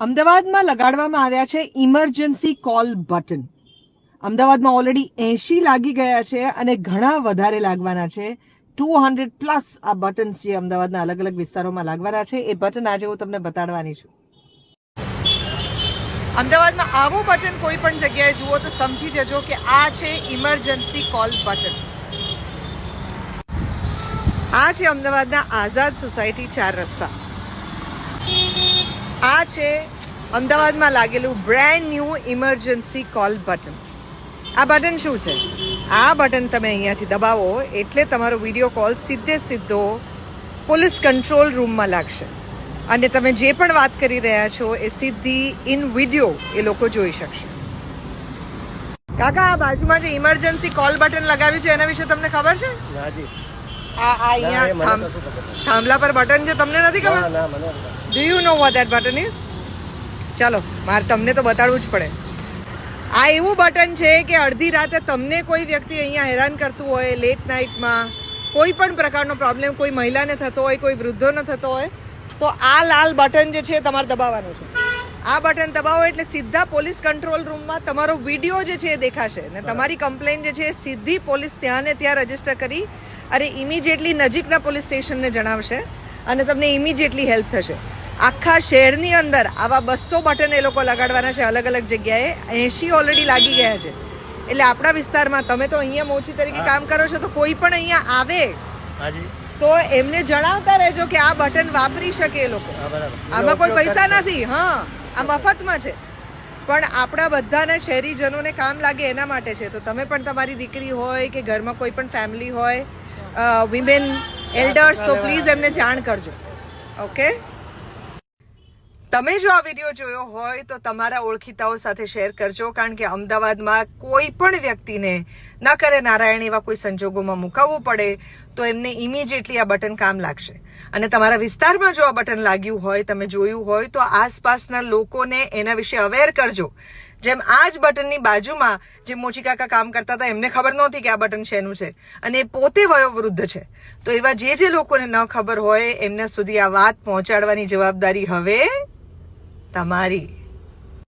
અમદાવાદમાં લગાડવામાં આવ્યા છે ઇમરજન્સી કોલ બટન. અમદાવાદમાં ઓલરેડી એંશી લાગી ગયા છે અને ઘણા વધારે લાગવાના છે. ટુ હંડ્રેડ પ્લસ આ બટન્સ જે અમદાવાદના અલગ અલગ વિસ્તારોમાં લાગવાના છે. એ બટન આજે હું તમને બતાડવાની છું. અમદાવાદમાં આવું બટન કોઈ પણ જગ્યાએ જુઓ તો સમજી જજો કે આ છે ઇમરજન્સી કોલ બટન. આ છે અમદાવાદના આઝાદ સોસાયટી ચાર રસ્તા. આ છે અમદાવાદમાં લાગેલું brand new emergency call button આ બટન શું છે? આ બટન તમે અહીંયાથી દબાવો એટલે તમારો વીડિયો કોલ સીધે સીધો પોલીસ કંટ્રોલ રૂમમાં લાગશે. અને તમે જે પણ વાત કરી રહ્યા છો એ સીધી ઇન વીડિયો એ લોકો જોઈ શકશે. કાકા આ બાજુમાં જે ઇમરજન્સી કોલ બટન લગાવ્યું છે એના વિશે તમને ખબર છે? આ અહીંયા. થાંભલા પર બટન છે તમને નથી ખબર. Do you know what that button is ચાલો મારે તમને તો બતાડવું જ પડે. આ એવું બટન છે કે અડધી રાતે તમને કોઈ વ્યક્તિ અહીંયા હેરાન કરતું હોય લેટ નાઇટમાં કોઈ પણ પ્રકારનો પ્રોબ્લેમ કોઈ મહિલાને થતો હોય કોઈ વૃદ્ધોને થતો હોય તો આ લાલ બટન જે છે તમારે દબાવવાનું છે. આ બટન દબાવો એટલે સીધા પોલીસ કંટ્રોલ રૂમમાં તમારો વીડિયો જે છે એ દેખાશે. ને તમારી કમ્પ્લેન જે છે એ સીધી પોલીસ ત્યાં ને ત્યાં રજિસ્ટર કરી અને ઇમિજિએટલી નજીકના પોલીસ સ્ટેશનને જણાવશે અને તમને ઇમિજિએટલી હેલ્પ થશે. આખા શહેરની અંદર આવા બસો બટન એ લોકો લગાડવાના છે અલગ અલગ જગ્યાએ. એંશી ઓલરેડી લાગી ગયા છે. એટલે આપણા વિસ્તારમાં તમે તો અહીંયા મોચી તરીકે કામ કરો છો તો કોઈ પણ અહીંયા આવે તો એમને જણાવતા રહેજો કે આ બટન વાપરી શકે એ લોકો. આમાં કોઈ પૈસા નથી હા આ મફતમાં છે. પણ આપણા બધાને શહેરીજનોને કામ લાગે એના માટે છે. તો તમે પણ તમારી દીકરી હોય કે ઘરમાં કોઈ પણ ફેમિલી હોય વિમેન એલ્ડર્સ તો પ્લીઝ એમને જાણ કરજો. ઓકે તમે જો આ વીડિયો જોયો હોય તો તમારા ઓળખીતાઓ સાથે શેર કરજો, કારણ કે અમદાવાદમાં કોઈ પણ વ્યક્તિને ન કરે નારાયણ એવા કોઈ સંજોગોમાં મુકાવવું પડે, તો એમને ઇમિડિયેટલી આ બટન કામ લાગશે. અને તમારા વિસ્તારમાં જો આ બટન લાગ્યું હોય, તમે જોયું હોય, તો આસપાસના લોકોને એના વિશે અવેર કરજો. જેમ આ જ બટનની બાજુમાં જે મોચી કાકા કામ કરતા હતા, એમને ખબર નહોતી કે આ બટન શેનું છે. અને એ પોતે વયોવૃદ્ધ છે. તો એવા જે જે લોકોને ન ખબર હોય, એમના સુધી આ વાત પહોંચાડવાની જવાબદારી હવે તમારી